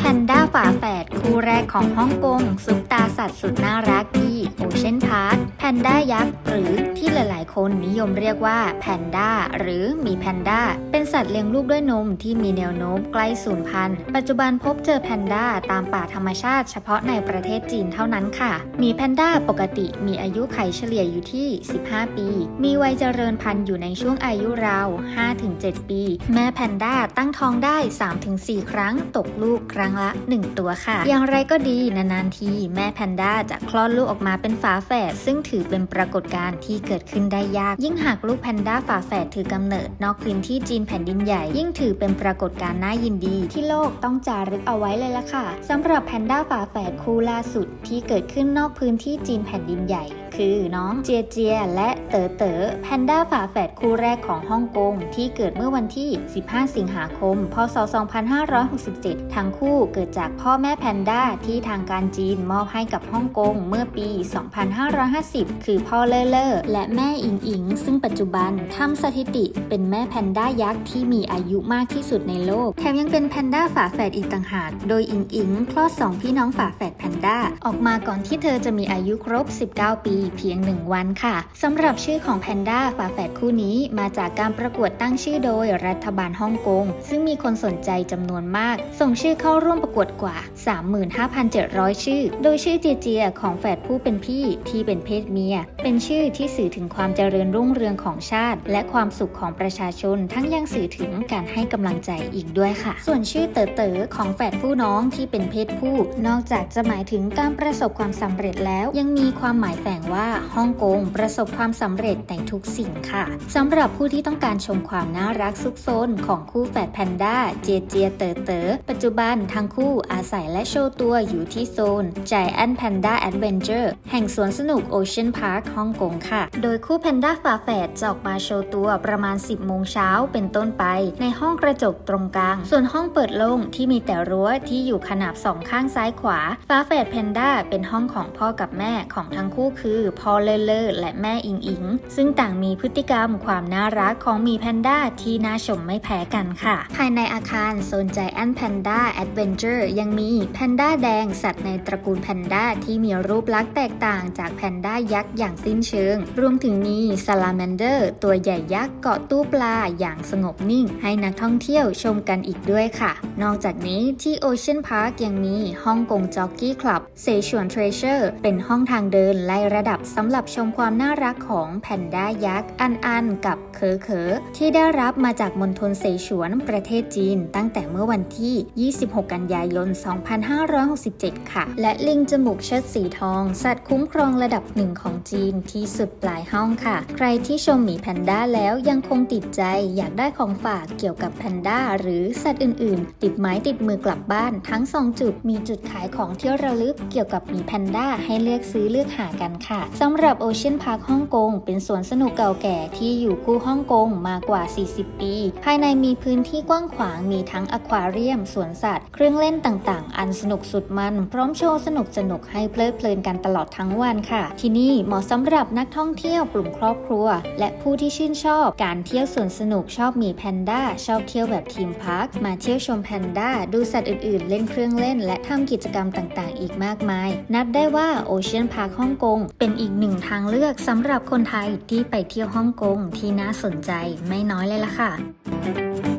แพนด้าฝาแฝดคู่แรกของฮ่องกงซุปตาสัตว์สุดน่ารักที่โอเชียนพาร์คแพนด้ายักษ์หรือที่หลาย ๆ คนนิยมเรียกว่าแพนด้าหรือมีแพนด้าเป็นสัตว์เลี้ยงลูกด้วยนมที่มีแนวโน้มใกล้สูญพันธุ์ปัจจุบันพบเจอแพนด้าตามป่าธรรมชาติเฉพาะในประเทศจีนเท่านั้นค่ะ มีแพนด้าปกติมีอายุไขเฉลี่ยอยู่ที่ 15 ปี มีวัยเจริญพันธุ์อยู่ในช่วงอายุราว 5-7 ปี แม่แพนด้าตั้งท้องได้ 3-4 ครั้งตกลูกครั้งละ 1 ตัวค่ะ อย่างไรก็ดีนานๆทีแม่แพนด้าจะคลอดลูกออกมาเป็นฝาแฝดซึ่งถือเป็นปรากฏการณ์ที่เกิดขึ้นได้ยาก ยิ่งหากลูกแพนด้าฝาแฝดถือกำเนิดนอกพื้นที่จีนแผ่นดินใหญ่ ยิ่งถือเป็นปรากฏการณ์น่ายินดี ที่โลกต้องจารึกเอาไว้เลยล่ะค่ะสำหรับแพนด้าฝาแฝดคู่ล่าสุดที่เกิดขึ้นนอกพื้นที่จีนแผ่นดินใหญ่ คือน้องเจียเจียและเต๋อเต๋อแพนด้าฝาแฝดคู่แรกของฮ่องกงที่เกิดเมื่อวันที่ 15 สิงหาคม พศ 2567 ทั้งคู่เกิดจากพ่อแม่แพนด้าที่ทางการจีนมอบให้กับฮ่องกงเมื่อปี 2550 คือพ่อเลอเลอร์และแม่อิงอิง ซึ่งปัจจุบันทำสถิติเป็นแม่แพนด้ายักษ์ที่มีอายุมากที่สุดในโลก แถมยังเป็นแพนด้าฝาแฝดอีกต่างหาก โดยอิงอิงคลอดสองพี่น้องฝาแฝด ด้าออกมาก่อนที่เธอจะมีอายุครบ 19 ปีเพียง 1 วันค่ะสำหรับชื่อของแพนด้าฝาแฝดคู่นี้มาจากการประกวดตั้งชื่อโดยรัฐบาลฮ่องกง ซึ่งมีคนสนใจจำนวนมาก ส่งชื่อเข้าร่วมประกวดกว่า 35,700 ชื่อ โดยชื่อเจียเจียของแฝดผู้เป็นพี่ที่เป็นเพศเมีย เป็นชื่อที่สื่อถึงความเจริญรุ่งเรืองของชาติ และความสุขของประชาชน ทั้งยังสื่อถึงการให้กำลังใจอีกด้วยค่ะ ส่วนชื่อเต๋อเต๋อของแฝดผู้น้องที่เป็นเพศผู้ นอกจากจะหมายถึงการประสบความสำเร็จแล้ว ยังมีความหมายแฝงว่าฮ่องกงประสบความสำเร็จในทุกสิ่งค่ะสำหรับผู้ที่ต้องการชมความน่ารักซุกซนของคู่แฝดแพนด้าเจเจเต๋อเต๋อปัจจุบันทั้งคู่อาศัยและโชว์ตัวอยู่ที่โซน Giant Panda Adventure แห่งสวนสนุก Ocean Park ฮ่องกงค่ะ โดยคู่แพนด้าฝาแฝดจะออกมาโชว์ตัวประมาณ 10 โมงเช้าเป็นต้นไป ในห้องกระจกตรงกลาง ส่วนห้องเปิดโล่งที่มีแต่รั้วที่อยู่ขนาบสองข้างซ้ายขวาฝาแฝดแพนด้าเป็นห้องของพ่อกับแม่ของทั้งคู่คือพ่อเลอเลอร์และแม่อิงอิง ซึ่งต่างมีพฤติกรรมความน่ารักของมีแพนด้าที่น่าชมไม่แพ้กันค่ะ ภายในอาคารโซนใจแอนแพนด้าแอดเวนเจอร์ยังมีแพนด้าแดงสัตว์ในตระกูลแพนด้าที่มีรูปลักษณ์แตกต่างจากแพนด้ายักษ์อย่างสิ้นเชิง รวมถึงมีซาลาแมนเดอร์ ตัวใหญ่ยักษ์เกาะตู้ปลาอย่างสงบนิ่ง ให้นักท่องเที่ยวชมกันอีกด้วยค่ะ นอกจากนี้ที่โอเชียนพาร์คยังมีฮ่องกงจ็อกกี้คลบเซชวนเทรเชอร์เป็นห้องทางเดินไล่ระดับสำหรับชมความน่ารักของแพนด้ายักษ์อันอันกับเคอเคอที่ได้รับมาจากมณฑลเสฉวนประเทศจีน ตั้งแต่เมื่อวันที่ 26 กันยายน 2567 ค่ะ และลิงจมูกเชิดสีทอง สัตว์คุ้มครองระดับหนึ่งของจีนที่สุดปลายห้องค่ะ ใครที่ชมหมีแพนด้าแล้วยังคงติดใจอยากได้ของฝากเกี่ยวกับแพนด้าหรือสัตว์อื่น ๆ ติดไม้ติดมือกลับบ้านทั้ง 2 จุดมีจุดขายของที่ระลึกเกี่ยวกับหมีแพนด้าให้เลือกซื้อเลือกหากันค่ะสำหรับโอเชียนพาร์คฮ่องกงเป็นสวนสนุกเก่าแก่ที่อยู่คู่ฮ่องกงมากว่า 40 ปี ภายในมีพื้นที่กว้างขวางมีทั้งอควาเรียมสวนสัตว์ เครื่องเล่นต่างๆ อันสนุกสุดมัน พร้อมโชว์สนุกสนุกให้เพลิดเพลินกันตลอดทั้งวันค่ะ ที่นี่เหมาะสำหรับนักท่องเที่ยวกลุ่มครอบครัว และผู้ที่ชื่นชอบ การเที่ยวสวนสนุกชอบมีแพนด้าชอบเที่ยวแบบทีมพาร์คมาเที่ยวชมแพนด้าดูสัตว์อื่นๆ เล่นเครื่องเล่น และทำกิจกรรมต่างๆอีอีกมากมาย นับได้ว่าโอเชียนพาร์คฮ่องกงเป็นอีกหนึ่งทางเลือกสำหรับคนไทยที่ไปเที่ยวฮ่องกงที่น่าสนใจไม่น้อยเลยล่ะค่ะ